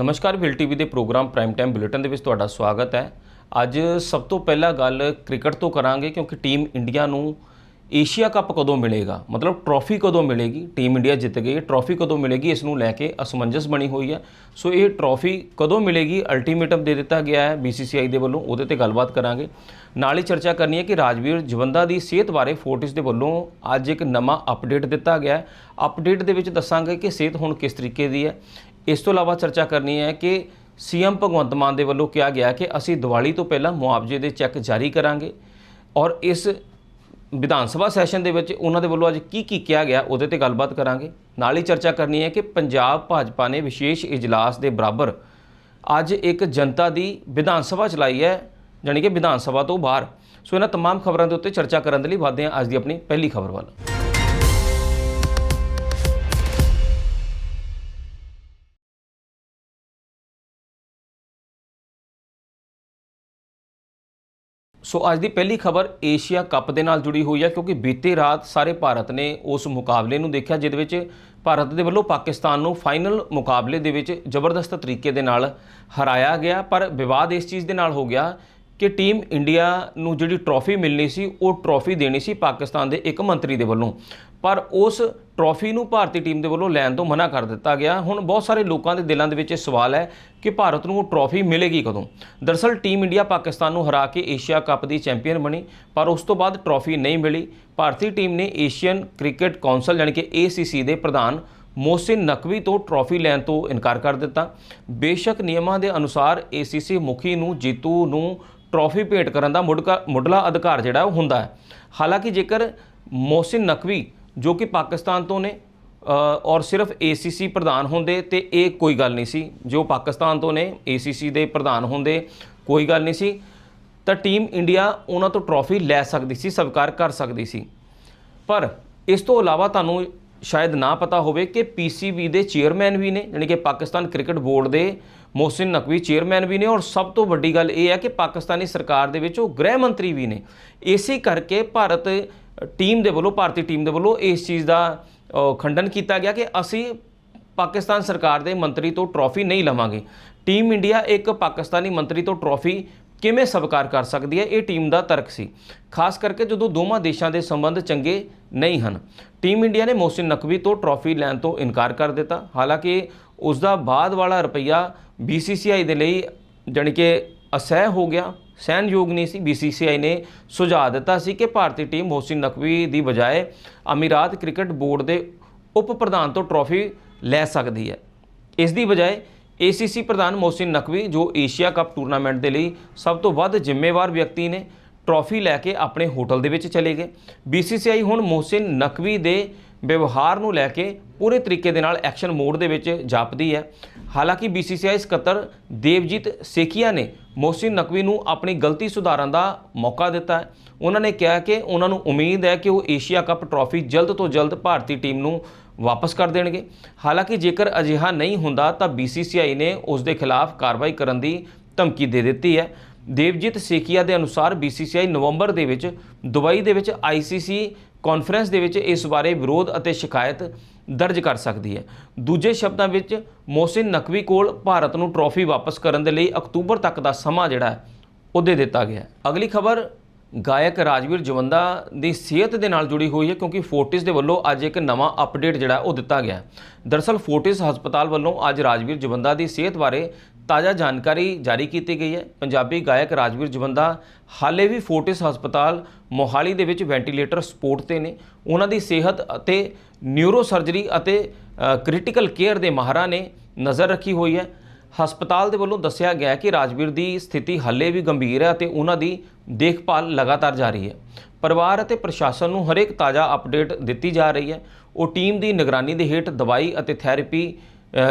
ਨਮਸਕਾਰ Will TV ਦੇ programme prime time bulletin ਦੇ ਵਿੱਚ ਤੁਹਾਡਾ ਸਵਾਗਤ ਹੈ। ਅੱਜ ਸਭ ਤੋਂ ਪਹਿਲਾਂ ਗੱਲ ਕ੍ਰਿਕਟ ਤੋਂ ਕਰਾਂਗੇ, ਕਿਉਂਕਿ ਟੀਮ ਇੰਡੀਆ ਨੂੰ ਏਸ਼ੀਆ ਕੱਪ ਕਦੋਂ ਮਿਲੇਗਾ? ਮਤਲਬ ਟਰੋਫੀ ਕਦੋਂ ਮਿਲੇਗੀ? ਟੀਮ ਇੰਡੀਆ ਜਿੱਤ ਗਈ ਹੈ ਟਰੋਫੀ ਕਦੋਂ ਮਿਲੇਗੀ? ਇਸ ਨੂੰ ਲੈ ਕੇ ਅਸਮੰਜਸ ਬਣੀ ਹੋਈ ਹੈ। ਸੋ ਇਹ ਟਰੋਫੀ ਕਦੋਂ ਮਿਲੇਗੀ? ਅਲਟੀਮੇਟਮ ਦੇ ਦਿੱਤਾ ਗਿਆ ਹੈ BCCI ਦੇ ਵੱਲੋਂ, ਉਹਦੇ ਤੇ ਗੱਲਬਾਤ ਕਰਾਂਗੇ। ਨਾਲ ਹੀ ਚਰਚਾ ਕਰਨੀ ਹੈ ਕਿ ਰਾਜਵੀਰ ਜਵੰਦਾ ਦੀ ਸਿਹਤ ਬਾਰੇ ਫੋਰਟਿਸ ਦੇ ਵੱਲੋਂ ਅੱਜ ਇੱਕ ਨਵਾਂ ਅਪਡੇਟ ਦਿੱਤਾ ਗਿਆ ਹੈ। ਅਪਡੇਟ ਦੇ ਵਿੱਚ ਦੱਸਾਂਗੇ ਕਿ ਸਿਹਤ ਹੁਣ ਕਿਸ ਤਰੀਕੇ ਦੀ ਹੈ। ਇਸ ਤੋਂ ਇਲਾਵਾ ਚਰਚਾ ਕਰਨੀ ਹੈ ਕਿ ਸੀਐਮ ਭਗਵੰਤ ਮਾਨ ਦੇ ਵੱਲੋਂ ਕਿਹਾ ਗਿਆ ਕਿ ਅਸੀਂ ਦੀਵਾਲੀ ਤੋਂ ਪਹਿਲਾਂ ਮੁਆਵਜ਼ੇ ਦੇ ਚੈੱਕ ਜਾਰੀ ਕਰਾਂਗੇ ਔਰ ਇਸ ਵਿਧਾਨ ਸਭਾ ਸੈਸ਼ਨ ਦੇ ਵਿੱਚ ਉਹਨਾਂ ਦੇ ਵੱਲੋਂ ਅੱਜ ਕੀ ਕੀ ਕਿਹਾ ਗਿਆ ਉਹਦੇ ਤੇ ਗੱਲਬਾਤ ਕਰਾਂਗੇ ਨਾਲ ਹੀ ਚਰਚਾ ਕਰਨੀ ਹੈ ਕਿ ਪੰਜਾਬ ਭਾਜਪਾ ਨੇ ਵਿਸ਼ੇਸ਼ ਇਜਲਾਸ ਦੇ ਬਰਾਬਰ ਅੱਜ ਇੱਕ ਜਨਤਾ ਦੀ ਵਿਧਾਨ ਸਭਾ ਚਲਾਈ ਹੈ ਜਾਣੀ ਕਿ ਵਿਧਾਨ ਸਭਾ ਤੋਂ ਬਾਹਰ ਸੋ ਇਹਨਾਂ तमाम ਖਬਰਾਂ ਦੇ ਉੱਤੇ ਚਰਚਾ ਕਰਨ ਦੇ ਲਈ ਵਧਦੇ ਹਾਂ ਅੱਜ ਦੀ ਆਪਣੀ ਪਹਿਲੀ ਖਬਰ ਵੱਲ ਸੋ ਅੱਜ ਦੀ ਪਹਿਲੀ ਖਬਰ ਏਸ਼ੀਆ ਕੱਪ ਦੇ ਨਾਲ ਜੁੜੀ ਹੋਈ ਹੈ, ਕਿਉਂਕਿ ਬੀਤੇ ਰਾਤ ਸਾਰੇ ਭਾਰਤ ਨੇ ਉਸ ਮੁਕਾਬਲੇ ਨੂੰ ਦੇਖਿਆ, ਜਿਹਦੇ ਵਿੱਚ ਭਾਰਤ ਦੇ ਵੱਲੋਂ ਪਾਕਿਸਤਾਨ ਨੂੰ ਫਾਈਨਲ ਮੁਕਾਬਲੇ ਦੇ ਵਿੱਚ ਜ਼ਬਰਦਸਤ ਤਰੀਕੇ ਦੇ ਨਾਲ ਹਰਾਇਆ ਗਿਆ। ਪਰ ਵਿਵਾਦ ਇਸ ਚੀਜ਼ ਦੇ ਨਾਲ ਹੋ ਗਿਆ ਕਿ ਟੀਮ ਇੰਡੀਆ ਨੂੰ ਜਿਹੜੀ ਟਰੋਫੀ ਮਿਲਣੀ ਸੀ, ਉਹ ਟਰੋਫੀ ਦੇਣੀ ਸੀ ਪਾਕਿਸਤਾਨ ਦੇ ਇੱਕ ਮੰਤਰੀ ਦੇ ਵੱਲੋਂ। ਪਰ ਉਸ ਟਰੋਫੀ ਨੂੰ ਭਾਰਤੀ ਟੀਮ ਦੇ ਵੱਲੋਂ ਲੈਣ ਤੋਂ ਮਨਾ ਕਰ ਦਿੱਤਾ ਗਿਆ। ਹੁਣ ਬਹੁਤ ਸਾਰੇ ਲੋਕਾਂ ਦੇ ਦਿਲਾਂ ਦੇ ਵਿੱਚ ਇਹ ਸਵਾਲ ਹੈ ਕਿ ਭਾਰਤ ਨੂੰ ਉਹ ਟਰੋਫੀ ਮਿਲੇਗੀ ਕਦੋਂ? ਦਰਸਲ ਟੀਮ ਇੰਡੀਆ ਪਾਕਿਸਤਾਨ ਨੂੰ ਹਰਾ ਕੇ ਏਸ਼ੀਆ ਕੱਪ ਦੀ ਚੈਂਪੀਅਨ ਬਣੀ, ਪਰ ਉਸ ਤੋਂ ਬਾਅਦ ਟਰੋਫੀ ਨਹੀਂ ਮਿਲੀ। ਭਾਰਤੀ ਟੀਮ ਨੇ ਏਸ਼ੀਅਨ ਕ੍ਰਿਕਟ ਕੌਂਸਲ ਯਾਨੀ ਕਿ ACC ਦੇ ਪ੍ਰਧਾਨ ਮੋਹਸਿਨ ਨਕਵੀ ਤੋਂ ਟਰੋਫੀ ਲੈਣ ਤੋਂ ਇਨਕਾਰ ਕਰ ਦਿੱਤਾ। ਬੇਸ਼ੱਕ ਨਿਯਮਾਂ ਦੇ ਅਨੁਸਾਰ ACC ਮੁਖੀ ਨੂੰ ਜੀਤੂ ਨੂੰ ਟਰੋਫੀ ਭੇਟ ਕਰਨ ਦਾ ਮੁੱਢਕਾ- ਮੁੱਢਲਾ ਅਧਿਕਾਰ ਜਿਹੜਾ ਉਹ ਹੁੰਦਾ ਹੈ। ਹਾਲਾਂਕਿ ਜੇਕਰ ਮੋਹਸਿਨ ਨਕਵੀ ਜੋ ਕਿ ਪਾਕਿਸਤਾਨ ਤੋਂ ਨੇ ਔਰ ਸਿਰਫ ACC ਪ੍ਰਧਾਨ ਹੁੰਦੇ ਤੇ ਇਹ ਕੋਈ ਗੱਲ ਨਹੀਂ ਸੀ। ਜੋ ਪਾਕਿਸਤਾਨ ਤੋਂ ਨੇ ACC ਦੇ ਪ੍ਰਧਾਨ ਹੁੰਦੇ, ਕੋਈ ਗੱਲ ਨਹੀਂ ਸੀ। ਤਾਂ ਟੀਮ ਇੰਡੀਆ ਉਹਨਾਂ ਤੋਂ ਟਰੋਫੀ ਲੈ ਸਕਦੀ ਸੀ, ਸਵੀਕਾਰ ਕਰ ਸਕਦੀ ਸੀ। ਪਰ ਇਸ ਤੋਂ ਇਲਾਵਾ ਤੁਹਾਨੂੰ ਸ਼ਾਇਦ ਨਾ ਪਤਾ ਹੋਵੇ ਕਿ PCB ਦੇ ਚੇਅਰਮੈਨ ਵੀ ਨੇ, ਯਾਨੀ ਕਿ ਪਾਕਿਸਤਾਨ ਕ੍ਰਿਕਟ ਬੋਰਡ ਦੇ ਮੋਹਸਿਨ ਨਕਵੀ ਚੇਅਰਮੈਨ ਵੀ ਨੇ, ਔਰ ਸਭ ਤੋਂ ਵੱਡੀ ਗੱਲ ਇਹ ਹੈ ਕਿ ਪਾਕਿਸਤਾਨੀ ਸਰਕਾਰ ਦੇ ਵਿੱਚ ਉਹ ਗ੍ਰਹਿ ਮੰਤਰੀ ਵੀ ਨੇ। ਇਸੇ ਕਰਕੇ ਭਾਰਤ ਟੀਮ ਦੇ ਵੱਲੋਂ, ਭਾਰਤੀ ਟੀਮ ਦੇ ਵੱਲੋਂ ਇਸ ਚੀਜ਼ ਦਾ ਖੰਡਨ ਕੀਤਾ ਗਿਆ ਕਿ ਅਸੀਂ ਪਾਕਿਸਤਾਨ ਸਰਕਾਰ ਦੇ ਮੰਤਰੀ ਤੋਂ ਟਰੋਫੀ ਨਹੀਂ ਲਵਾਂਗੇ। ਟੀਮ ਇੰਡੀਆ ਇੱਕ ਪਾਕਿਸਤਾਨੀ ਮੰਤਰੀ ਤੋਂ ਟਰੋਫੀ ਕਿਵੇਂ ਸਵੀਕਾਰ ਕਰ ਸਕਦੀ ਹੈ? ਇਹ ਟੀਮ ਦਾ ਤਰਕ ਸੀ। ਖਾਸ ਕਰਕੇ ਜਦੋਂ ਦੋਵਾਂ ਦੇਸ਼ਾਂ ਦੇ ਸੰਬੰਧ ਚੰਗੇ ਨਹੀਂ ਹਨ ਟੀਮ ਇੰਡੀਆ ਨੇ ਮੋਹਸਿਨ ਨਕਵੀ ਤੋਂ ਟਰੋਫੀ ਲੈਣ ਤੋਂ ਇਨਕਾਰ ਕਰ ਦਿੱਤਾ। ਹਾਲਾਂਕਿ ਉਸ ਦਾ ਬਾਅਦ ਵਾਲਾ ਰੁਪਈਆ BCCI ਦੇ ਲਈ ਜਾਣੀ ਕਿ ਅਸਹਿ ਹੋ ਗਿਆ। ਸਹਿਨਯੋਗ ਨਹੀਂ ਸੀ। BCCI ਨੇ ਸੁਝਾਅ ਦਿੱਤਾ ਸੀ ਕਿ ਭਾਰਤੀ ਟੀਮ ਮੋਹਸਿਨ ਨਕਵੀ ਦੀ ਬਜਾਏ ਅਮੀਰਾਤ ਕ੍ਰਿਕਟ ਬੋਰਡ ਦੇ ਉਪ ਪ੍ਰਧਾਨ ਤੋਂ ਟਰੋਫੀ ਲੈ ਸਕਦੀ ਹੈ। ਇਸ ਦੀ ਬਜਾਏ ACC ਪ੍ਰਧਾਨ ਮੋਹਸਿਨ ਨਕਵੀ, ਜੋ ਏਸ਼ੀਆ ਕੱਪ ਟੂਰਨਾਮੈਂਟ ਦੇ ਲਈ ਸਭ ਤੋਂ ਵੱਧ ਜ਼ਿੰਮੇਵਾਰ ਵਿਅਕਤੀ ਨੇ, ਟਰੋਫੀ ਲੈ ਕੇ ਆਪਣੇ ਹੋਟਲ ਦੇ ਵਿੱਚ ਚਲੇ ਗਏ। BCCI ਹੁਣ ਮੋਹਸਿਨ ਨਕਵੀ ਦੇ ਵਿਵਹਾਰ ਨੂੰ ਲੈ ਕੇ ਪੂਰੇ ਤਰੀਕੇ ਦੇ ਨਾਲ ਐਕਸ਼ਨ ਮੋਡ ਦੇ ਵਿੱਚ ਜਾਪਦੀ ਹੈ। ਹਾਲਾਂਕਿ BCCI ਸਕੱਤਰ ਦੇਵਜੀਤ ਸੇਖੀਆ ਨੇ ਮੋਹਸਿਨ ਨਕਵੀ ਨੂੰ ਆਪਣੀ ਗਲਤੀ ਸੁਧਾਰਨ ਦਾ ਮੌਕਾ ਦਿੱਤਾ ਹੈ। ਉਹਨਾਂ ਨੇ ਕਿਹਾ ਕਿ ਉਹਨਾਂ ਨੂੰ ਉਮੀਦ ਹੈ ਕਿ ਉਹ ਏਸ਼ੀਆ ਕੱਪ ਟਰੋਫੀ ਜਲਦ ਤੋਂ ਜਲਦ ਭਾਰਤੀ ਟੀਮ ਨੂੰ ਵਾਪਸ ਕਰ ਦੇਣਗੇ। ਹਾਲਾਂਕਿ ਜੇਕਰ ਅਜਿਹਾ ਨਹੀਂ ਹੁੰਦਾ ਤਾਂ BCCI ਨੇ ਉਸ ਦੇ ਖਿਲਾਫ ਕਾਰਵਾਈ ਕਰਨ ਦੀ ਧਮਕੀ ਦੇ ਦਿੱਤੀ ਹੈ। ਦੇਵਜੀਤ ਸੇਖੀਆ ਦੇ ਅਨੁਸਾਰ BCCI ਨਵੰਬਰ ਦੇ ਵਿੱਚ ਦੁਬਈ ਦੇ ਵਿੱਚ ICC ਕਾਨਫਰੰਸ ਦੇ ਵਿੱਚ ਇਸ ਬਾਰੇ ਵਿਰੋਧ ਅਤੇ ਸ਼ਿਕਾਇਤ ਦਰਜ ਕਰ ਸਕਦੀ ਹੈ ਦੂਜੇ ਸ਼ਬਦਾਂ ਵਿੱਚ, ਮੋਹਸਿਨ ਨਕਵੀ ਕੋਲ ਭਾਰਤ ਨੂੰ ਟਰੋਫੀ ਵਾਪਸ ਕਰਨ ਦੇ ਲਈ ਅਕਤੂਬਰ ਤੱਕ ਦਾ ਸਮਾਂ ਜਿਹੜਾ ਉਹ ਦੇ ਦਿੱਤਾ ਗਿਆ ਅਗਲੀ ਖਬਰ, ਗਾਇਕ ਰਾਜਵੀਰ ਜਵੰਦਾ ਦੀ ਸਿਹਤ ਦੇ ਨਾਲ ਜੁੜੀ ਹੋਈ ਹੈ ਕਿਉਂਕਿ ਫੋਰਟਿਸ ਦੇ ਵੱਲੋਂ ਅੱਜ ਇੱਕ ਨਵਾਂ ਅਪਡੇਟ ਜਿਹੜਾ ਉਹ ਦਿੱਤਾ ਗਿਆ ਹੈ। ਦਰਅਸਲ ਫੋਰਟਿਸ ਹਸਪਤਾਲ ਵੱਲੋਂ ਅੱਜ ਰਾਜਵੀਰ ਜਵੰਦਾ ਦੀ ਸਿਹਤ ਬਾਰੇ ਤਾਜ਼ਾ ਜਾਣਕਾਰੀ ਜਾਰੀ ਕੀਤੀ ਗਈ ਹੈ। ਪੰਜਾਬੀ ਗਾਇਕ ਰਾਜਵੀਰ ਜਵੰਦਾ ਹਾਲੇ ਵੀ ਫੋਰਟਿਸ ਹਸਪਤਾਲ ਮੋਹਾਲੀ ਦੇ ਵਿੱਚ ਵੈਂਟੀਲੇਟਰ ਸਪੋਰਟ ਤੇ ਨੇ। ਉਹਨਾਂ ਦੀ ਸਿਹਤ ਅਤੇ ਨਿਊਰੋ ਸਰਜਰੀ ਅਤੇ ਕ੍ਰਿਟੀਕਲ ਕੇਅਰ ਦੇ ਮਾਹਰਾਂ ਨੇ ਨਜ਼ਰ ਰੱਖੀ ਹੋਈ ਹੈ। ਹਸਪਤਾਲ ਦੇ ਵੱਲੋਂ ਦੱਸਿਆ ਗਿਆ ਕਿ ਰਾਜਵੀਰ ਦੀ ਸਥਿਤੀ ਹਾਲੇ ਵੀ ਗੰਭੀਰ ਹੈ ਅਤੇ ਉਹਨਾਂ ਦੀ ਦੇਖਭਾਲ ਲਗਾਤਾਰ ਜਾਰੀ ਹੈ। ਪਰਿਵਾਰ ਅਤੇ ਪ੍ਰਸ਼ਾਸਨ ਨੂੰ ਹਰੇਕ ਤਾਜ਼ਾ ਅਪਡੇਟ ਦਿੱਤੀ ਜਾ ਰਹੀ ਹੈ। ਉਹ ਟੀਮ ਦੀ ਨਿਗਰਾਨੀ ਦੇ ਹੇਠ ਦਵਾਈ ਅਤੇ ਥੈਰੇਪੀ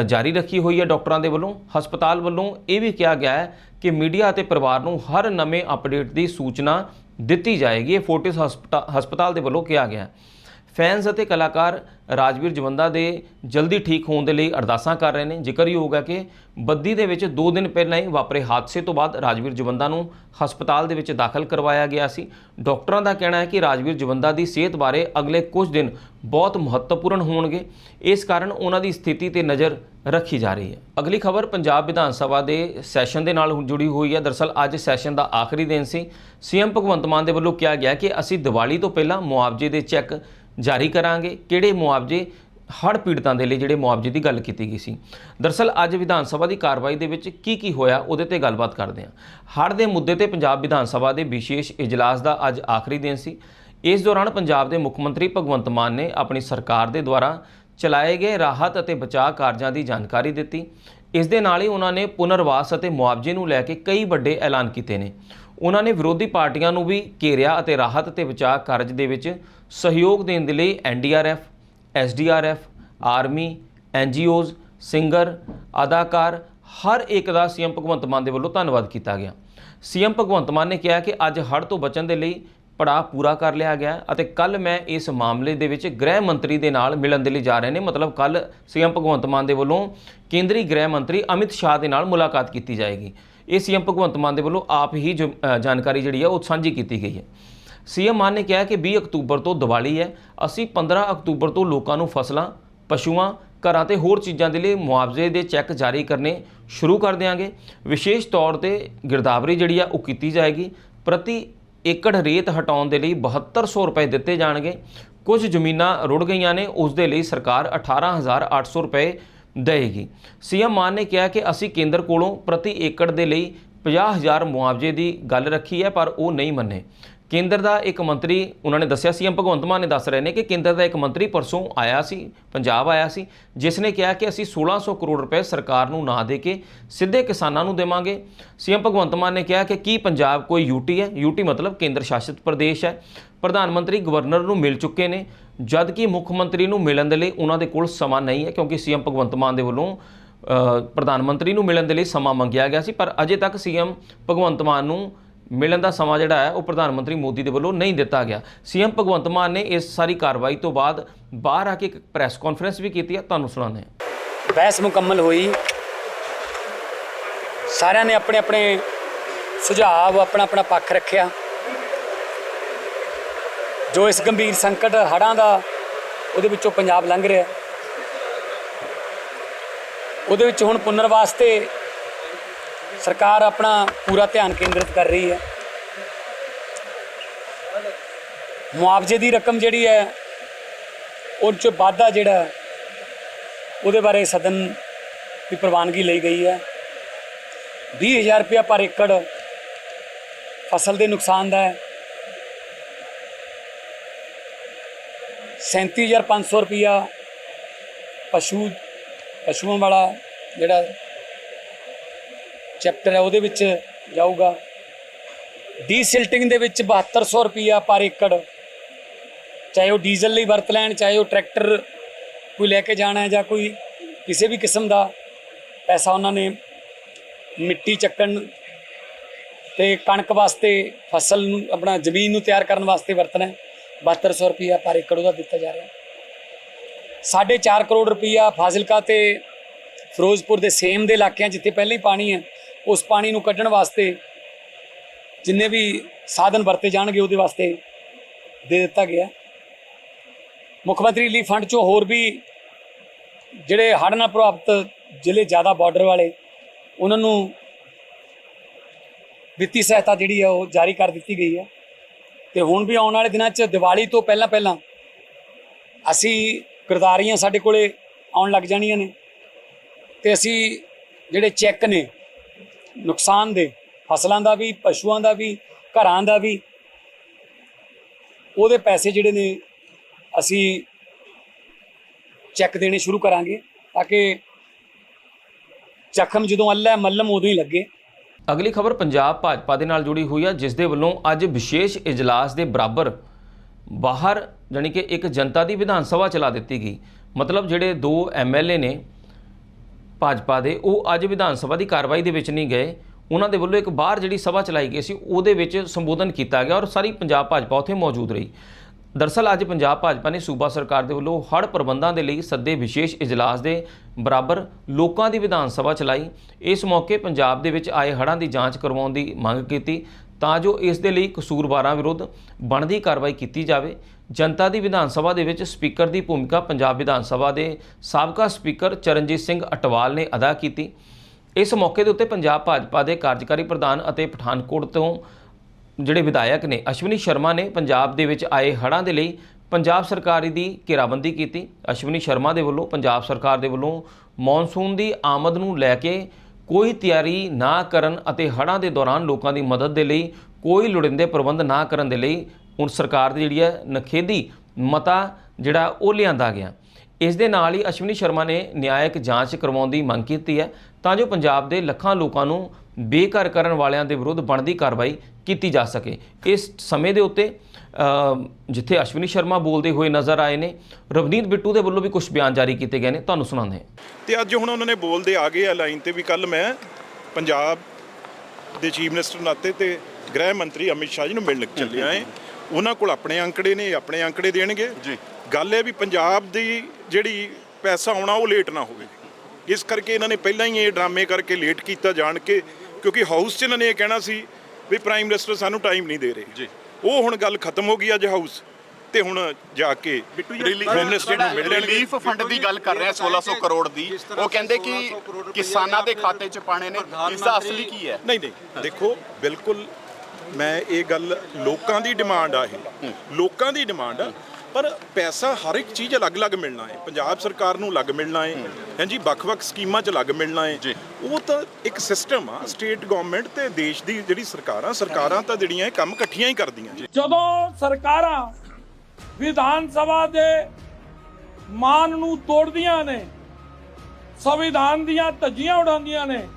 ਜਾਰੀ ਰੱਖੀ ਹੋਈ ਹੈ ਡਾਕਟਰਾਂ ਦੇ ਵੱਲੋਂ। ਹਸਪਤਾਲ ਵੱਲੋਂ ਇਹ ਵੀ ਕਿਹਾ ਗਿਆ ਹੈ ਕਿ ਮੀਡੀਆ ਅਤੇ ਪਰਿਵਾਰ ਨੂੰ ਹਰ ਨਵੇਂ ਅਪਡੇਟ ਦੀ ਸੂਚਨਾ ਦਿੱਤੀ ਜਾਏਗੀ। ਇਹ ਫੋਰਟਿਸ ਹਸਪਤਾ- ਹਸਪਤਾਲ ਦੇ ਵੱਲੋਂ ਕਿਹਾ ਗਿਆ ਹੈ। ਫੈਨਸ ਅਤੇ ਕਲਾਕਾਰ ਰਾਜਵੀਰ ਜਵੰਦਾ ਦੇ ਜਲਦੀ ਠੀਕ ਹੋਣ ਦੇ ਲਈ ਅਰਦਾਸਾਂ ਕਰ ਰਹੇ ਨੇ। ਜ਼ਿਕਰਯੋਗ ਹੈ ਕਿ ਬੱਦੀ ਦੇ ਵਿੱਚ 2 ਦਿਨ ਪਹਿਲਾਂ ਹੀ ਵਾਪਰੇ ਹਾਦਸੇ ਤੋਂ ਬਾਅਦ ਰਾਜਵੀਰ ਜਵੰਦਾ ਨੂੰ ਹਸਪਤਾਲ ਦੇ ਵਿੱਚ ਦਾਖਲ ਕਰਵਾਇਆ ਗਿਆ ਸੀ। ਡਾਕਟਰਾਂ ਦਾ ਕਹਿਣਾ ਹੈ ਕਿ ਰਾਜਵੀਰ ਜਵੰਦਾ ਦੀ ਸਿਹਤ ਬਾਰੇ ਅਗਲੇ ਕੁਝ ਦਿਨ ਬਹੁਤ ਮਹੱਤਵਪੂਰਨ ਹੋਣਗੇ। ਇਸ ਕਾਰਨ ਉਹਨਾਂ ਦੀ ਸਥਿਤੀ ਤੇ ਨਜ਼ਰ ਰੱਖੀ ਜਾ ਰਹੀ ਹੈ। ਅਗਲੀ ਖਬਰ ਪੰਜਾਬ ਵਿਧਾਨ ਸਭਾ ਦੇ ਸੈਸ਼ਨ ਦੇ ਨਾਲ ਜੁੜੀ ਹੋਈ ਹੈ। ਦਰਸਲ ਅੱਜ ਸੈਸ਼ਨ ਦਾ ਆਖਰੀ ਦਿਨ ਸੀ। ਸੀਐਮ ਭਗਵੰਤ ਮਾਨ ਦੇ ਵੱਲੋਂ ਕਿਹਾ ਗਿਆ ਕਿ ਅਸੀਂ ਦੀਵਾਲੀ ਤੋਂ ਪਹਿਲਾਂ ਮੁਆਵਜ਼ੇ ਦੇ ਚੈੱਕ ਜਾਰੀ ਕਰਾਂਗੇ, ਕਿਹੜੇ ਮੁਆਵਜ਼ੇ, ਹੜ੍ਹ ਪੀੜਤਾਂ ਦੇ ਲਈ ਜਿਹੜੇ ਮੁਆਵਜ਼ੇ ਦੀ ਗੱਲ ਕੀਤੀ ਗਈ ਸੀ। ਦਰਸਲ ਅੱਜ ਵਿਧਾਨ ਸਭਾ ਦੀ ਕਾਰਵਾਈ ਦੇ ਵਿੱਚ ਕੀ ਕੀ ਹੋਇਆ, ਉਹਦੇ ਤੇ ਗੱਲਬਾਤ ਕਰਦੇ ਹਾਂ। ਹੜ੍ਹ ਦੇ ਮੁੱਦੇ ਤੇ ਪੰਜਾਬ ਵਿਧਾਨ ਸਭਾ ਦੇ ਵਿਸ਼ੇਸ਼ ਇਜਲਾਸ ਦਾ ਅੱਜ ਆਖਰੀ ਦਿਨ ਸੀ। ਇਸ ਦੌਰਾਨ ਪੰਜਾਬ ਦੇ ਮੁੱਖ ਮੰਤਰੀ ਭਗਵੰਤ ਮਾਨ ਨੇ ਆਪਣੀ ਸਰਕਾਰ ਦੇ ਦੁਆਰਾ ਚਲਾਏ ਗਏ ਰਾਹਤ ਅਤੇ ਬਚਾਅ ਕਾਰਜਾਂ ਦੀ ਜਾਣਕਾਰੀ ਦਿੱਤੀ। ਇਸ ਦੇ ਨਾਲ ਹੀ ਉਹਨਾਂ ਨੇ ਪੁਨਰਵਾਸ ਅਤੇ ਮੁਆਵਜ਼ੇ ਨੂੰ ਲੈ ਕੇ ਕਈ ਵੱਡੇ ਐਲਾਨ ਕੀਤੇ ਨੇ। ਉਹਨਾਂ ਨੇ ਵਿਰੋਧੀ ਪਾਰਟੀਆਂ ਨੂੰ ਵੀ ਘੇਰਿਆ ਅਤੇ ਰਾਹਤ ਤੇ ਬਚਾਅ ਕਾਰਜ ਦੇ ਵਿੱਚ ਸਹਿਯੋਗ ਦੇਣ ਦੇ ਲਈ NDRF SDRF army NGOs singer, ਅਦਾਕਾਰ, ਹਰ ਇੱਕ ਦਾ ਸੀਐਮ ਭਗਵੰਤ ਮਾਨ ਦੇ ਵੱਲੋਂ ਧੰਨਵਾਦ ਕੀਤਾ ਗਿਆ। ਸੀਐਮ ਭਗਵੰਤ ਮਾਨ ਨੇ ਕਿਹਾ ਕਿ ਅੱਜ ਹੜ੍ਹ ਤੋਂ ਬਚਣ ਦੇ ਲਈ ਪੜਾਅ ਪੂਰਾ ਕਰ ਲਿਆ ਗਿਆ ਅਤੇ ਕੱਲ ਮੈਂ ਇਸ ਮਾਮਲੇ ਦੇ ਵਿੱਚ ਗ੍ਰਹਿ ਮੰਤਰੀ ਦੇ ਨਾਲ ਮਿਲਣ ਦੇ ਲਈ ਜਾ ਰਹੇ ਨੇ। ਮਤਲਬ ਕੱਲ ਸੀਐਮ ਭਗਵੰਤ ਮਾਨ ਦੇ ਵੱਲੋਂ ਕੇਂਦਰੀ ਗ੍ਰਹਿ ਮੰਤਰੀ ਅਮਿਤ ਸ਼ਾਹ ਦੇ ਨਾਲ ਮੁਲਾਕਾਤ ਕੀਤੀ ਜਾਏਗੀ। ਇਹ ਸੀਐਮ ਭਗਵੰਤ ਮਾਨ ਦੇ ਵੱਲੋਂ ਆਪ ਹੀ ਜੋ, ਜਾਣਕਾਰੀ ਜਿਹੜੀ ਹੈ ਉਹ ਸਾਂਝੀ ਕੀਤੀ ਗਈ ਹੈ। ਸੀਐਮ ਮਾਨ ਨੇ ਕਿਹਾ ਕਿ 20 ਅਕਤੂਬਰ ਤੋਂ ਦੀਵਾਲੀ ਹੈ। ਅਸੀਂ 15 ਅਕਤੂਬਰ ਤੋਂ ਲੋਕਾਂ ਨੂੰ ਫਸਲਾਂ ਪਸ਼ੂਆਂ ਘਰਾਂ ਤੇ ਹੋਰ ਚੀਜ਼ਾਂ ਦੇ ਲਈ ਮੁਆਵਜ਼ੇ ਦੇ ਚੈੱਕ ਜਾਰੀ ਕਰਨੇ ਸ਼ੁਰੂ ਕਰ ਦਿਆਂਗੇ। ਵਿਸ਼ੇਸ਼ ਤੌਰ ਤੇ ਗਿਰਦਾਵਰੀ ਜਿਹੜੀ ਆ ਉਹ ਕੀਤੀ ਜਾਏਗੀ। ਪ੍ਰਤੀ ਏਕੜ ਰੇਤ ਹਟਾਉਣ ਦੇ ਲਈ 7200 ਰੁਪਏ ਦਿੱਤੇ ਜਾਣਗੇ। ਕੁਝ ਜ਼ਮੀਨਾਂ ਰੁੜ ਗਈਆਂ ਨੇ। ਉਸ ਦੇ ਲਈ ਸਰਕਾਰ 18800 ਰੁਪਏ ਦੇਵੇਗੀ ਸੀਐਮ ਮਾਨ ਨੇ ਕਿਹਾ ਕਿ ਅਸੀਂ ਕੇਂਦਰ ਕੋਲੋਂ ਪ੍ਰਤੀ ਏਕੜ ਦੇ ਲਈ 50000 ਮੁਆਵਜ਼ੇ ਦੀ ਗੱਲ ਰੱਖੀ ਹੈ, ਪਰ ਉਹ ਨਹੀਂ ਮੰਨੇ। ਕੇਂਦਰ ਦਾ ਇੱਕ ਮੰਤਰੀ, ਉਹਨਾਂ ਨੇ ਦੱਸਿਆ, ਸੀਐਮ ਭਗਵੰਤ ਮਾਨ ਨੇ ਦੱਸ ਰਹੇ ਨੇ ਕਿ ਕੇਂਦਰ ਦਾ ਇੱਕ ਮੰਤਰੀ ਪਰਸੋਂ ਆਇਆ ਸੀ, ਪੰਜਾਬ ਆਇਆ ਸੀ, ਜਿਸ ਨੇ ਕਿਹਾ ਕਿ ਅਸੀਂ 1600 ਕਰੋੜ ਰੁਪਏ ਸਰਕਾਰ ਨੂੰ ਨਾ ਦੇ ਕੇ ਸਿੱਧੇ ਕਿਸਾਨਾਂ ਨੂੰ ਦੇਵਾਂਗੇ। ਸੀਐਮ ਭਗਵੰਤ ਮਾਨ ਨੇ ਕਿਹਾ ਕਿ ਕੀ ਪੰਜਾਬ ਕੋਈ ਯੂਟੀ ਹੈ? ਯੂਟੀ ਮਤਲਬ ਕੇਂਦਰ ਸ਼ਾਸਿਤ ਪ੍ਰਦੇਸ਼ ਹੈ। ਪ੍ਰਧਾਨ ਮੰਤਰੀ, ਗਵਰਨਰ ਨੂੰ ਮਿਲ ਚੁੱਕੇ ਨੇ ਜਦ ਕਿ ਮੁੱਖ ਮੰਤਰੀ ਨੂੰ ਮਿਲਣ ਦੇ ਲਈ ਉਹਨਾਂ ਦੇ ਕੋਲ ਸਮਾਂ ਨਹੀਂ ਹੈ, ਕਿਉਂਕਿ ਸੀਐਮ ਭਗਵੰਤ ਮਾਨ ਦੇ ਵੱਲੋਂ ਪ੍ਰਧਾਨ ਮੰਤਰੀ ਨੂੰ ਮਿਲਣ ਦੇ ਲਈ ਸਮਾਂ ਮੰਗਿਆ ਗਿਆ ਸੀ, ਪਰ ਅਜੇ ਤੱਕ ਸੀਐਮ ਭਗਵੰਤ ਮਾਨ ਨੂੰ ਮਿਲਣ ਦਾ ਸਮਾਂ ਜਿਹੜਾ ਹੈ, ਉਹ ਪ੍ਰਧਾਨ ਮੰਤਰੀ ਮੋਦੀ ਦੇ ਵੱਲੋਂ ਨਹੀਂ ਦਿੱਤਾ ਗਿਆ। ਸੀਐਮ ਭਗਵੰਤ ਮਾਨ ਨੇ ਇਸ ਸਾਰੀ ਕਾਰਵਾਈ ਤੋਂ ਬਾਅਦ ਬਾਹਰ ਆ ਕੇ ਇੱਕ ਪ੍ਰੈਸ ਕਾਨਫਰੰਸ ਵੀ ਕੀਤੀ ਹੈ। ਤੁਹਾਨੂੰ ਸੁਣਾਉਂਦੇ ਹਾਂ। ਬਹਿਸ ਮੁਕੰਮਲ ਹੋਈ। ਸਾਰਿਆਂ ਨੇ ਆਪਣੇ ਆਪਣੇ ਸੁਝਾਅ, ਆਪਣਾ ਆਪਣਾ ਪੱਖ ਰੱਖਿਆ। ਜੋ ਇਸ ਗੰਭੀਰ ਸੰਕਟ ਹੜ੍ਹਾਂ ਦਾ ਉਹਦੇ ਵਿੱਚੋਂ ਪੰਜਾਬ ਲੰਘ ਰਿਹਾ। ਉਹਦੇ ਵਿੱਚ ਹੁਣ ਪੁਨਰਵਾਸ ਤੇ ਸਰਕਾਰ ਆਪਣਾ ਪੂਰਾ ਧਿਆਨ ਕੇਂਦਰਿਤ ਕਰ ਰਹੀ ਹੈ। ਮੁਆਵਜ਼ੇ ਦੀ ਰਕਮ ਜਿਹੜੀ ਹੈ, ਉਹ 'ਚ ਵਾਧਾ ਜਿਹੜਾ ਉਹਦੇ ਬਾਰੇ ਸਦਨ ਦੀ ਪ੍ਰਵਾਨਗੀ ਲਈ ਗਈ ਹੈ। 20000 ਰੁਪਇਆ ਪਰ ਏਕੜ ਫਸਲ ਦੇ ਨੁਕਸਾਨ ਦਾ ਹੈ। 37500 ਰੁਪਇਆ ਪਸ਼ੂ, ਪਸ਼ੂਆਂ ਵਾਲਾ ਜਿਹੜਾ ਚੈਪਟਰ ਹੈ, ਉਹਦੇ ਵਿੱਚ ਜਾਊਗਾ। ਡੀਸਿਲਟਿੰਗ ਦੇ ਵਿੱਚ 7200 ਰੁਪਇਆ ਪਰ ਏਕੜ। ਚਾਹੇ ਉਹ ਡੀਜ਼ਲ ਲਈ ਵਰਤ ਲੈਣ, ਚਾਹੇ ਉਹ ਟਰੈਕਟਰ ਕੋਈ ਲੈ ਕੇ ਜਾਣਾ ਹੈ ਜਾਂ ਕੋਈ ਕਿਸੇ ਵੀ ਕਿਸਮ ਦਾ ਪੈਸਾ ਉਹਨਾਂ ਨੇ ਮਿੱਟੀ ਚੱਕਣ ਤੇ ਕਣਕ ਵਾਸਤੇ, ਫਸਲ ਨੂੰ, ਆਪਣਾ ਜ਼ਮੀਨ ਨੂੰ ਤਿਆਰ ਕਰਨ ਵਾਸਤੇ ਵਰਤਣਾ ਹੈ। 7200 ਰੁਪਇਆ ਪਰ ਏਕੜ ਉਹਦਾ ਦਿੱਤਾ ਜਾ ਰਿਹਾ ਸਾਢੇ 4 ਕਰੋੜ ਰੁਪਇਆ ਫਾਜ਼ਿਲਕਾ ਤੇ ਫਿਰੋਜ਼ਪੁਰ ਦੇ ਸੇਮ ਦੇ ਇਲਾਕਿਆਂ ਜਿੱਥੇ ਪਹਿਲਾਂ ਹੀ ਪਾਣੀ ਹੈ ਉਸ ਪਾਣੀ ਨੂੰ ਕੱਢਣ ਵਾਸਤੇ ਜਿੰਨੇ ਵੀ ਸਾਧਨ ਵਰਤੇ ਜਾਣਗੇ ਉਹਦੇ ਵਾਸਤੇ ਦੇ ਦਿੱਤਾ ਗਿਆ। ਮੁੱਖ ਮੰਤਰੀ ਰਿਲੀਫ ਫੰਡ ਚੋਂ ਹੋਰ ਵੀ ਜਿਹੜੇ ਹੜ੍ਹ ਨਾਲ ਪ੍ਰਭਾਵਿਤ ਜ਼ਿਲ੍ਹੇ ਜ਼ਿਆਦਾ ਬਾਰਡਰ ਵਾਲੇ, ਉਹਨਾਂ ਨੂੰ ਵਿੱਤੀ ਸਹਾਇਤਾ ਜਿਹੜੀ ਹੈ ਉਹ ਜਾਰੀ ਕਰ ਦਿੱਤੀ ਗਈ ਹੈ ਤੇ ਹੁਣ ਵੀ ਆਉਣ ਵਾਲੇ ਦਿਨਾਂ 'ਚ ਦੀਵਾਲੀ ਤੋਂ ਪਹਿਲਾਂ ਪਹਿਲਾਂ ਅਸੀਂ ਗਿਰਦਾਰੀਆਂ ਸਾਡੇ ਕੋਲੇ ਆਉਣ ਲੱਗ ਜਾਣੀਆਂ ਨੇ। ਤੇ ਅਸੀਂ ਜਿਹੜੇ ਚੈੱਕ ਨੇ ਨੁਕਸਾਨ ਦੇ, ਫਸਲਾਂ ਦਾ ਵੀ, ਪਸ਼ੂਆਂ ਦਾ ਵੀ, ਘਰਾਂ ਦਾ ਵੀ, ਉਹਦੇ ਪੈਸੇ ਜਿਹੜੇ ਨੇ ਅਸੀਂ ਚੈੱਕ ਦੇਣੇ ਸ਼ੁਰੂ ਕਰਾਂਗੇ ਤਾਂ ਕਿ ਜ਼ਖਮ ਜਦੋਂ ਅੱਲਾ ਮੱਲਮ ਉਦੋਂ ਹੀ ਲੱਗੇ। ਅਗਲੀ ਖਬਰ ਪੰਜਾਬ ਭਾਜਪਾ ਦੇ ਨਾਲ ਜੁੜੀ ਹੋਈ ਹੈ ਜਿਸ ਦੇ ਵੱਲੋਂ ਅੱਜ ਵਿਸ਼ੇਸ਼ ਇਜਲਾਸ ਦੇ ਬਰਾਬਰ ਬਾਹਰ ਜਾਣੀ ਕਿ ਇੱਕ ਜਨਤਾ ਦੀ ਵਿਧਾਨ ਸਭਾ ਚਲਾ ਦਿੱਤੀ ਗਈ। ਮਤਲਬ ਜਿਹੜੇ ਦੋ ਐਮਐਲਏ ਨੇ ਭਾਜਪਾ ਦੇ, ਉਹ ਅੱਜ ਵਿਧਾਨ ਸਭਾ ਦੀ ਕਾਰਵਾਈ ਦੇ ਵਿੱਚ ਨਹੀਂ ਗਏ। ਉਹਨਾਂ ਦੇ ਵੱਲੋਂ ਇੱਕ ਬਾਹਰ ਜਿਹੜੀ ਸਭਾ ਚਲਾਈ ਗਈ ਸੀ, ਉਹਦੇ ਵਿੱਚ ਸੰਬੋਧਨ ਕੀਤਾ ਗਿਆ ਔਰ ਸਾਰੀ ਪੰਜਾਬ ਭਾਜਪਾ ਉੱਥੇ ਮੌਜੂਦ ਰਹੀ। ਦਰਸਲ ਅੱਜ ਪੰਜਾਬ ਭਾਜਪਾ ਨੇ ਸੂਬਾ ਸਰਕਾਰ ਦੇ ਵੱਲੋਂ ਹੜ੍ਹ ਪ੍ਰਬੰਧਾਂ ਦੇ ਲਈ ਸੱਦੇ ਵਿਸ਼ੇਸ਼ ਇਜਲਾਸ ਦੇ ਬਰਾਬਰ ਲੋਕਾਂ ਦੀ ਵਿਧਾਨ ਸਭਾ ਚਲਾਈ। ਇਸ ਮੌਕੇ ਪੰਜਾਬ ਦੇ ਵਿੱਚ ਆਏ ਹੜ੍ਹਾਂ ਦੀ ਜਾਂਚ ਕਰਵਾਉਣ ਦੀ ਮੰਗ ਕੀਤੀ। ਤਾਂ ਜੋ ਇਸ ਦੇ ਲਈ ਕਸੂਰਵਾਰਾਂ ਵਿਰੁੱਧ ਬਣਦੀ ਕਾਰਵਾਈ ਕੀਤੀ ਜਾਵੇ। ਜਨਤਾ ਦੀ ਵਿਧਾਨ ਸਭਾ ਦੇ ਵਿੱਚ ਸਪੀਕਰ ਦੀ ਭੂਮਿਕਾ ਪੰਜਾਬ ਵਿਧਾਨ ਸਭਾ ਦੇ ਸਾਬਕਾ ਸਪੀਕਰ ਚਰਨਜੀਤ ਸਿੰਘ ਅਟਵਾਲ ਨੇ ਅਦਾ ਕੀਤੀ। ਇਸ ਮੌਕੇ ਦੇ ਉੱਤੇ ਪੰਜਾਬ ਭਾਜਪਾ ਦੇ ਕਾਰਜਕਾਰੀ ਪ੍ਰਧਾਨ ਅਤੇ ਪਠਾਨਕੋਟ ਤੋਂ ਜਿਹੜੇ ਵਿਧਾਇਕ ਨੇ, ਅਸ਼ਵਨੀ ਸ਼ਰਮਾ ਨੇ ਪੰਜਾਬ ਦੇ ਵਿੱਚ ਆਏ ਹੜ੍ਹਾਂ ਦੇ ਲਈ ਪੰਜਾਬ ਸਰਕਾਰ ਦੀ ਘੇਰਾਬੰਦੀ ਕੀਤੀ। ਅਸ਼ਵਨੀ ਸ਼ਰਮਾ ਦੇ ਵੱਲੋਂ, ਪੰਜਾਬ ਸਰਕਾਰ ਦੇ ਵੱਲੋਂ ਮੌਨਸੂਨ ਦੀ ਆਮਦ ਨੂੰ ਲੈ ਕੇ ਕੋਈ ਤਿਆਰੀ ਨਾ ਕਰਨ ਅਤੇ ਹੜ੍ਹਾਂ ਦੇ ਦੌਰਾਨ ਲੋਕਾਂ ਦੀ ਮਦਦ ਦੇ ਲਈ, ਕੋਈ ਲੋੜੀਂਦੇ ਪ੍ਰਬੰਧ ਨਾ ਕਰਨ ਦੇ ਲਈ ਹੁਣ ਸਰਕਾਰ ਦੀ ਜਿਹੜੀ ਹੈ ਨਖੇਦੀ ਮਤਾ ਜਿਹੜਾ ਉਹ ਲਿਆਂਦਾ ਗਿਆ। ਇਸ ਦੇ ਨਾਲ ਹੀ ਅਸ਼ਵਨੀ ਸ਼ਰਮਾ ਨੇ ਨਿਆਇਕ ਜਾਂਚ ਕਰਵਾਉਣ ਦੀ ਮੰਗ ਕੀਤੀ ਹੈ ਤਾਂ ਜੋ ਪੰਜਾਬ ਦੇ ਲੱਖਾਂ ਲੋਕਾਂ ਨੂੰ ਬੇਘਰ ਕਰਨ ਵਾਲਿਆਂ ਦੇ ਵਿਰੁੱਧ ਬਣਦੀ ਕਾਰਵਾਈ ਕੀਤੀ ਜਾ ਸਕੇ। ਇਸ ਸਮੇਂ ਦੇ ਉੱਤੇ ਜਿੱਥੇ ਅਸ਼ਵਨੀ ਸ਼ਰਮਾ ਬੋਲਦੇ ਹੋਏ ਨਜ਼ਰ ਆਏ ਨੇ ਰਵਨੀਤ ਬਿੱਟੂ ਦੇ ਵੱਲੋਂ ਵੀ ਕੁਝ ਬਿਆਨ ਜਾਰੀ ਕੀਤੇ ਗਏ ਨੇ। ਤੁਹਾਨੂੰ ਸੁਣਾਉਂਦੇ ਹਾਂ। ਤੇ ਅੱਜ ਹੁਣ ਉਹਨਾਂ ਨੇ ਬੋਲਦੇ ਆ ਗਏ ਆ ਲਾਈਨ ਤੇ ਵੀ ਕੱਲ ਮੈਂ ਪੰਜਾਬ ਦੇ ਚੀਫ ਮਿਨਿਸਟਰ ਨਾਤੇ ਤੇ ਗ੍ਰਹਿ ਮੰਤਰੀ ਅਮਿਤ ਸ਼ਾਹ ਜੀ ਨੂੰ ਮਿਲਣ ਚੱਲਿਆ ਏ। ਉਹਨਾਂ ਕੋਲ ਆਪਣੇ ਅੰਕੜੇ ਨੇ ਆਪਣੇ ਅੰਕੜੇ ਦੇਣਗੇ। ਜੀ। ਗੱਲ ਇਹ ਵੀ ਪੰਜਾਬ ਦੀ ਜਿਹੜੀ ਪੈਸਾ ਆਉਣਾ ਉਹ ਲੇਟ ਨਾ ਹੋਵੇ। ਇਸ ਕਰਕੇ ਇਹਨਾਂ ਨੇ ਪਹਿਲਾਂ ਹੀ ਇਹ ਡਰਾਮੇ ਕਰਕੇ ਲੇਟ ਕੀਤਾ ਜਾਣ ਕੇ ਕਿਉਂਕਿ ਹਾਊਸ 'ਚ ਇਹਨਾਂ ਨੇ ਇਹ ਕਹਿਣਾ ਸੀ ਵੀ ਪ੍ਰਾਈਮ ਮਿਨਿਸਟਰ ਸਾਨੂੰ ਟਾਈਮ ਨਹੀਂ ਦੇ ਰਹੇ। ਜੀ। ਉਹ ਹੁਣ ਗੱਲ ਖਤਮ ਹੋ ਗਈ ਅੱਜ ਹਾਊਸ ਤੇ ਹੁਣ ਜਾ ਕੇ ਹੋਮ ਮਿਨਿਸਟਰ ਨੂੰ ਮਿਲ ਲੈਣਗੇ ਰਿਲੀਫ ਫੰਡ ਦੀ ਗੱਲ ਕਰ ਰਹੇ ਆ 1600 ਕਰੋੜ ਦੀ। ਉਹ ਕਹਿੰਦੇ ਕਿ ਕਿਸਾਨਾਂ ਦੇ ਖਾਤੇ 'ਚ ਪਾਣੇ ਨੇ ਇਸ ਦਾ ਅਸਲੀ ਕੀ ਹੈ? ਨਹੀਂ ਨਹੀਂ ਦੇਖੋ ਬਿਲਕੁਲ ਮੈਂ ਇਹ ਗੱਲ ਲੋਕਾਂ ਦੀ ਡਿਮਾਂਡ ਆ ਇਹ। ਲੋਕਾਂ ਦੀ ਡਿਮਾਂਡ ਆ। ਪਰ ਪੈਸਾ ਹਰ ਇੱਕ ਚੀਜ਼ ਅਲੱਗ-ਅਲੱਗ ਮਿਲਣਾ ਹੈ। ਪੰਜਾਬ ਸਰਕਾਰ ਨੂੰ ਅਲੱਗ ਮਿਲਣਾ ਹੈ। ਹਾਂਜੀ ਵੱਖ-ਵੱਖ ਸਕੀਮਾਂ 'ਚ ਅਲੱਗ ਮਿਲਣਾ ਹੈ। ਜੀ। ਉਹ ਤਾਂ ਇੱਕ ਸਿਸਟਮ ਆ ਸਟੇਟ ਗਵਰਨਮੈਂਟ ਤੇ ਦੇਸ਼ ਦੀ ਜਿਹੜੀ ਸਰਕਾਰਾਂ ਸਰਕਾਰਾਂ ਤਾਂ ਜਿਹੜੀਆਂ ਇਹ ਕੰਮ ਇਕੱਠੀਆਂ ਹੀ ਕਰਦੀਆਂ। ਜਦੋਂ ਸਰਕਾਰਾਂ ਵਿਧਾਨ ਸਭਾ ਦੇ ਮਾਨ ਨੂੰ ਤੋੜਦੀਆਂ ਨੇ ਸੰਵਿਧਾਨ ਦੀਆਂ ਧੱਜੀਆਂ ਉਡਾਉਂਦੀਆਂ ਨੇ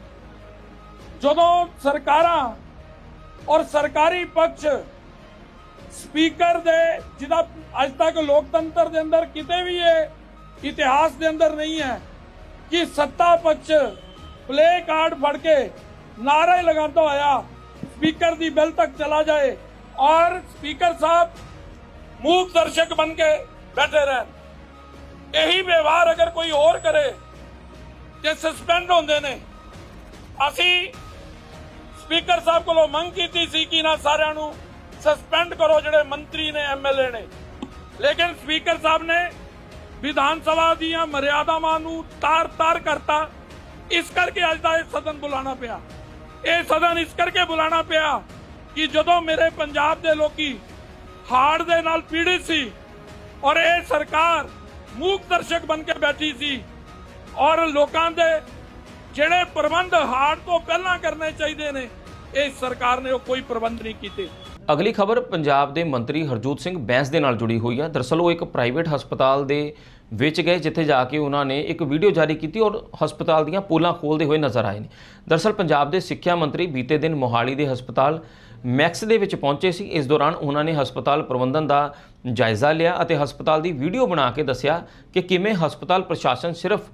ਜਦੋਂ ਸਰਕਾਰਾਂ ਔਰ ਸਰਕਾਰੀ ਪੱਖ ਸਪੀਕਰ ਦੇ, ਜਿਹਦਾ ਅੱਜ ਤੱਕ ਲੋਕਤੰਤਰ ਦੇ ਅੰਦਰ ਕਿਤੇ ਵੀ ਇਹ ਇਤਿਹਾਸ ਦੇ ਅੰਦਰ ਨਹੀਂ ਹੈ, ਕਿ ਸੱਤਾ ਪੱਖ ਪਲੇ ਕਾਰਡ ਫੜ ਕੇ ਨਾਰੇ ਲਗਾਉਂਦਾ ਹੋਇਆ ਸਪੀਕਰ ਦੀ ਬਿੱਲ ਤੱਕ ਚਲਾ ਜਾਏ ਔਰ ਸਪੀਕਰ ਸਾਹਿਬ ਮੂਕ ਦਰਸ਼ਕ ਬਣ ਕੇ ਬੈਠੇ ਰਹਿਣ। ਇਹੀ ਵਿਵਹਾਰ ਅਗਰ ਕੋਈ ਹੋਰ ਕਰੇ ਤੇ ਸਸਪੈਂਡ ਹੁੰਦੇ ਨੇ। ਅਸੀਂ ਸਪੀਕਰ ਸਾਹਿਬ ਕੋਲੋਂ ਮੰਗ ਕੀਤੀ ਸੀ ਕਿ ਨਾ ਸਾਰਿਆਂ ਨੂੰ ਸਸਪੈਂਡ ਕਰੋ ਜਿਹੜੇ ਮੰਤਰੀ ਨੇ ਐਮਐਲਏ ਨੇ। ਲੇਕਿਨ ਸਪੀਕਰ ਸਾਹਿਬ ਨੇ ਵਿਧਾਨ ਸਭਾ ਦੀਆਂ ਮਰਿਆਦਾਵਾਂ ਨੂੰ ਤਾਰ-ਤਾਰ ਕਰਤਾ। ਇਸ ਕਰਕੇ ਅੱਜ ਦਾ ਇਹ ਸਦਨ ਬੁਲਾਣਾ ਪਿਆ। ਇਹ ਸਦਨ ਇਸ ਕਰਕੇ ਬੁਲਾਣਾ ਪਿਆ ਕਿ ਜਦੋਂ ਮੇਰੇ ਪੰਜਾਬ ਦੇ ਲੋਕੀ ਹਾਰਟ ਦੇ ਨਾਲ ਪੀੜਿਤ ਸੀ ਔਰ ਇਹ ਸਰਕਾਰ ਮੂਕ ਦਰਸ਼ਕ ਬਣ ਕੇ ਬੈਠੀ ਸੀ ਔਰ ਲੋਕਾਂ ਦੇ ਜਿਹੜੇ ਪ੍ਰਬੰਧ ਹਾੜ ਤੋਂ ਪਹਿਲਾਂ ਕਰਨੇ ਚਾਹੀਦੇ ਨੇ, ਇਹ ਸਰਕਾਰ ਨੇ ਉਹ ਕੋਈ ਪ੍ਰਬੰਧ ਨਹੀਂ ਕੀਤੇ। ਅਗਲੀ ਖਬਰ ਪੰਜਾਬ ਦੇ ਮੰਤਰੀ ਹਰਜੋਤ ਸਿੰਘ ਬੈਂਸ ਦੇ ਨਾਲ ਜੁੜੀ ਹੋਈ ਹੈ ਦਰਅਸਲ ਉਹ ਇੱਕ ਪ੍ਰਾਈਵੇਟ ਹਸਪਤਾਲ ਦੇ ਵਿੱਚ ਗਏ, ਜਿੱਥੇ ਜਾ ਕੇ ਉਹਨਾਂ ਨੇ ਇੱਕ ਵੀਡੀਓ ਜਾਰੀ ਕੀਤੀ ਔਰ ਹਸਪਤਾਲ ਦੀਆਂ ਪੋਲਾਂ ਖੋਲਦੇ ਹੋਏ ਨਜ਼ਰ ਆਏ ਨੇ। ਦਰਅਸਲ ਪੰਜਾਬ ਦੇ ਸਿੱਖਿਆ ਮੰਤਰੀ ਬੀਤੇ ਦਿਨ ਮੋਹਾਲੀ ਦੇ ਹਸਪਤਾਲ ਮੈਕਸ ਦੇ ਵਿੱਚ ਪਹੁੰਚੇ ਸੀ। ਇਸ ਦੌਰਾਨ ਉਹਨਾਂ ਨੇ ਹਸਪਤਾਲ ਪ੍ਰਬੰਧਨ ਦਾ ਜਾਇਜ਼ਾ ਲਿਆ ਅਤੇ ਹਸਪਤਾਲ ਦੀ ਵੀਡੀਓ ਬਣਾ ਕੇ ਦੱਸਿਆ ਕਿ ਕਿਵੇਂ ਹਸਪਤਾਲ ਪ੍ਰਸ਼ਾਸਨ ਸਿਰਫ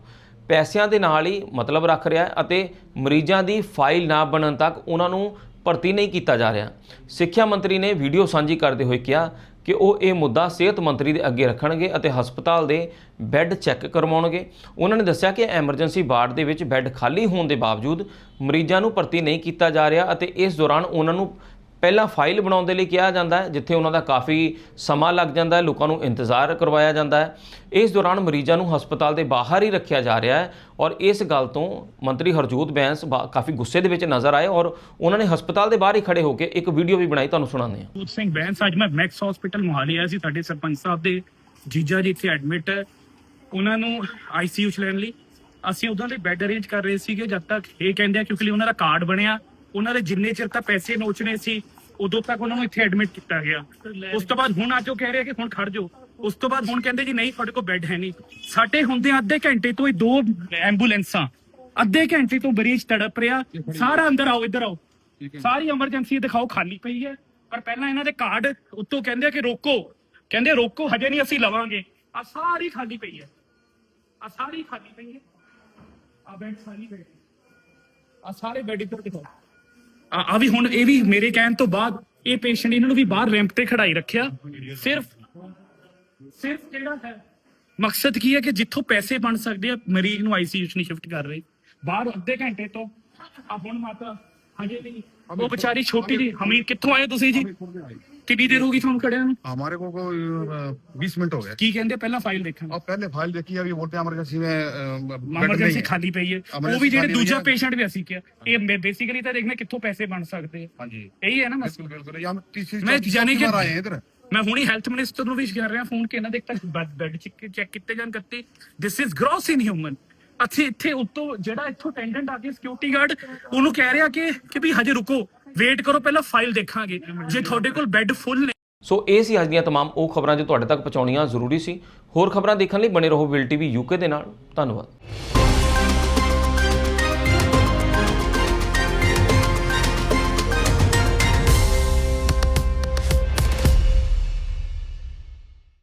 ਪੈਸਿਆਂ ਦੇ ਨਾਲ ਹੀ ਮਤਲਬ ਰੱਖ ਰਿਹਾ ਹੈ ਅਤੇ ਮਰੀਜ਼ਾਂ ਦੀ ਫਾਈਲ ਨਾ ਬਣਨ ਤੱਕ ਉਹਨਾਂ ਨੂੰ ਭਰਤੀ ਨਹੀਂ ਕੀਤਾ ਜਾ ਰਿਹਾ। ਸਿੱਖਿਆ ਮੰਤਰੀ ਨੇ ਵੀਡੀਓ ਸਾਂਝੀ ਕਰਦੇ ਹੋਏ ਕਿਹਾ ਕਿ ਉਹ ਇਹ ਮੁੱਦਾ ਸਿਹਤ ਮੰਤਰੀ ਦੇ ਅੱਗੇ ਰੱਖਣਗੇ ਅਤੇ ਹਸਪਤਾਲ ਦੇ ਬੈੱਡ ਚੈੱਕ ਕਰਵਾਉਣਗੇ। ਉਹਨਾਂ ਨੇ ਦੱਸਿਆ ਕਿ ਐਮਰਜੈਂਸੀ ਵਾਰਡ ਦੇ ਵਿੱਚ ਬੈੱਡ ਖਾਲੀ ਹੋਣ ਦੇ ਬਾਵਜੂਦ ਮਰੀਜ਼ਾਂ ਨੂੰ ਭਰਤੀ ਨਹੀਂ ਕੀਤਾ ਜਾ ਰਿਹਾ ਅਤੇ ਇਸ ਦੌਰਾਨ ਉਹਨਾਂ ਨੂੰ ਪਹਿਲਾਂ ਫਾਈਲ ਬਣਾਉਣ ਦੇ ਲਈ ਕਿਹਾ ਜਾਂਦਾ ਹੈ, ਜਿੱਥੇ ਉਹਨਾਂ ਦਾ ਕਾਫੀ ਸਮਾਂ ਲੱਗ ਜਾਂਦਾ ਹੈ, ਲੋਕਾਂ ਨੂੰ ਇੰਤਜ਼ਾਰ ਕਰਵਾਇਆ ਜਾਂਦਾ ਹੈ। ਇਸ ਦੌਰਾਨ ਮਰੀਜ਼ਾਂ ਨੂੰ ਹਸਪਤਾਲ ਦੇ ਬਾਹਰ ਹੀ ਰੱਖਿਆ ਜਾ ਰਿਹਾ ਹੈ ਔਰ ਇਸ ਗੱਲ ਤੋਂ ਮੰਤਰੀ ਹਰਜੋਤ ਬੈਂਸ ਬਾ- ਕਾਫੀ ਗੁੱਸੇ ਦੇ ਵਿੱਚ ਨਜ਼ਰ ਆਏ ਔਰ ਉਹਨਾਂ ਨੇ ਹਸਪਤਾਲ ਦੇ ਬਾਹਰ ਹੀ ਖੜੇ ਹੋ ਕੇ ਇੱਕ ਵੀਡੀਓ ਵੀ ਬਣਾਈ, ਤੁਹਾਨੂੰ ਸੁਣਾਉਂਦੇ ਹਾਂ। ਜੋਤ ਸਿੰਘ ਬੈਂਸ, ਅੱਜ ਮੈਂ ਮੈਕਸ ਹਸਪੀਟਲ ਮੋਹਾਲੀ ਆਇਆ ਸੀ, ਸਾਡੇ ਸਰਪੰਚ ਸਾਹਿਬ ਦੇ ਜੀਜਾ ਜੀ ਇੱਥੇ ਐਡਮਿਟ ਹੈ। ਉਹਨਾਂ ਨੂੰ ਆਈਸੀਯੂ ਚ ਲੈਣ ਲਈ ਅਸੀਂ ਉਹਨਾਂ ਦੇ ਬੈੱਡ ਅਰੇਂਜ ਕਰ ਰਹੇ ਸੀਗੇ, ਜਦ ਤੱਕ ਇਹ ਕਹਿੰਦੇ ਆ ਕਿਉਂਕਿ ਉਹਨਾਂ ਦਾ ਕਾਰਡ ਬਣਿਆ। ਉਹਨਾਂ ਦੇ ਜਿੰਨੇ ਚਿਰ ਤੱਕ ਪੈਸੇ ਨੋਚਣੇ ਸੀ, ਉਦੋਂ ਤੱਕ ਉਹਨਾਂ ਨੂੰ ਇੱਥੇ ਐਡਮਿਟ ਕੀਤਾ ਗਿਆ। ਉਸ ਤੋਂ ਬਾਅਦ ਹੁਣ ਅੱਜ ਉਹ ਕਹਿ ਰਿਹਾ ਕਿ ਹੁਣ ਖੜ ਜਾਓ। ਉਸ ਤੋਂ ਬਾਅਦ ਹੁਣ ਕਹਿੰਦੇ ਜੀ, ਨਹੀਂ, ਤੁਹਾਡੇ ਕੋਲ ਬੈੱਡ ਹੈ ਨਹੀਂ। ਸਾਡੇ ਹੁੰਦੇ ਅੱਧੇ ਘੰਟੇ ਤੋਂ ਇਹ ਦੋ ਐਂਬੂਲੈਂਸਾਂ ਅੱਧੇ ਘੰਟੇ ਤੋਂ ਮਰੀਜ਼ ਤੜਪ ਰਿਹਾ, ਸਾਰਾ ਅੰਦਰ ਆਓ, ਇੱਧਰ ਆਓ। ਸਾਰੀ ਐਮਰਜੈਂਸੀ ਦਿਖਾਓ, ਖਾਲੀ ਪਈ ਹੈ। ਪਰ ਪਹਿਲਾਂ ਇਹਨਾਂ ਦੇ ਕਾਰਡ ਉੱਤੋਂ ਕਹਿੰਦੇ ਆ ਕਿ ਰੋਕੋ। ਕਹਿੰਦੇ ਰੋਕੋ, ਹਜੇ ਨਹੀਂ ਅਸੀਂ ਲਵਾਂਗੇ। ਆ ਸਾਰੀ ਖਾਲੀ ਪਈ ਹੈ। ਆ ਸਾਰੀ ਖਾਲੀ ਪਈ ਹੈ। ਆ ਬੈੱਡ ਸਾਰੀ ਪਈ ਆ ਸਾਰੇ ਬੈੱਡ ਇੱਧਰ ਦਿਖਾਓ। ਆ ਵੀ ਹੁਣ ਇਹ ਵੀ ਮੇਰੇ ਕਹਿਣ ਤੋਂ ਬਾਅਦ ਇਹ ਪੇਸ਼ੈਂਟ ਇਹਨਾਂ ਨੂੰ ਵੀ ਬਾਹਰ ਰੈਂਪ ਤੇ ਖੜਾਈ ਰੱਖਿਆ। ਸਿਰਫ ਸਿਰਫ ਜਿਹੜਾ ਹੈ? ਮਕਸਦ ਕੀ ਹੈ ਕਿ ਜਿੱਥੋਂ ਪੈਸੇ ਬਣ ਸਕਦੇ ਆ ਮਰੀਜ਼ ਨੂੰ ਆਈਸੀਯੂ ਚ ਨਹੀਂ ਸ਼ਿਫਟ ਕਰ ਰਹੇ। ਬਾਹਰ ਅੱਧੇ ਘੰਟੇ ਤੋਂ ਆ ਹੁਣ ਮਾਤਾ ਹਜੇ ਨਹੀਂ ਉਹ ਵਿਚਾਰੀ ਛੋਟੀ ਜੀ ਹਮੀਰ ਕਿੱਥੋਂ ਆਏ ਤੁਸੀਂ ਜੀ? ਕਿੰਨੀ ਦੇਰ ਹੋ ਗਈ ਤੁਹਾਨੂੰ ਖੜਿਆਂ ਨੂੰ हमारे को कोई बीस मिनट हो गए ਕੀ ਕਹਿੰਦੇ ਪਹਿਲਾਂ ਫਾਈਲ ਦੇਖਾਂਗੇ अब पहले फाइल देखी अभी बोलते हैं इमरजेंसी में अ, बेड नहीं ਐਮਰਜੈਂਸੀ है ਖਾਲੀ ਪਈ ਹੈ ਉਹ Emergency ਵੀ ਜਿਹੜੇ ਖਾਲੀ ਹੋਈ ਦੂਜਾ ਹੈ। ਪੇਸ਼ੈਂਟ ਵੀ ਅਸੀਂ ਕਿਹਾ ਇਹ ਬੇਸਿਕਲੀ ਤਾਂ ਦੇਖਣਾ ਕਿੱਥੋਂ ਪੈਸੇ ਬਣ ਸਕਦੇ ਆ हाँ जी ਇਹੀ ਹੈ ਨਾ ਮਸਲਾ बिल्कुल बिल्कुल ये हम तीसरी मैं चौथी- जाने चौथी के- बार आए हैं इधर ਮੈਂ ਹੁਣੀ ਹੈਲਥ ਮਿਨਿਸਟਰ ਨੂੰ ਵੀ ਕਰ ਰਿਹਾ ਫੋਨ ਕਿ ਇਹਨਾਂ ਦੇ ਤੱਕ ਬੈੱਡ ਚੈੱਕ ਕੀਤੇ ਜਾਣ ਕੱਤੇ this is gross inhuman ਅਸੀਂ ਇੱਥੇ ਉੱਤੋਂ ਜਿਹੜਾ ਇੱਥੋਂ ਅਟੈਂਡੈਂਟ ਆ ਕੇ ਸਿਕਿਉਰਿਟੀ ਗਾਰਡ ਉਹਨੂੰ ਕਹਿ ਰਿਹਾ ਕਿ ਕਿ ਵੀ ਹਜੇ ਰੁਕੋ ਵੇਟ ਕਰੋ ਪਹਿਲਾਂ ਫਾਈਲ ਦੇਖਾਂਗੇ ਜੇ ਤੁਹਾਡੇ ਕੋਲ ਬੈੱਡ ਫੁੱਲ ਨੇ ਸੋ ਇਹ ਸੀ ਅੱਜ ਦੀਆਂ तमाम ਉਹ ਖਬਰਾਂ ਜੋ ਤੁਹਾਡੇ ਤੱਕ ਪਹੁੰਚਾਉਣੀਆਂ ਜ਼ਰੂਰੀ ਸੀ ਹੋਰ ਖਬਰਾਂ ਦੇਖਣ ਲਈ ਬਣੇ ਰਹੋ ਵਿਲ ਟੀਵੀ ਯੂਕੇ ਦੇ ਨਾਲ ਧੰਨਵਾਦ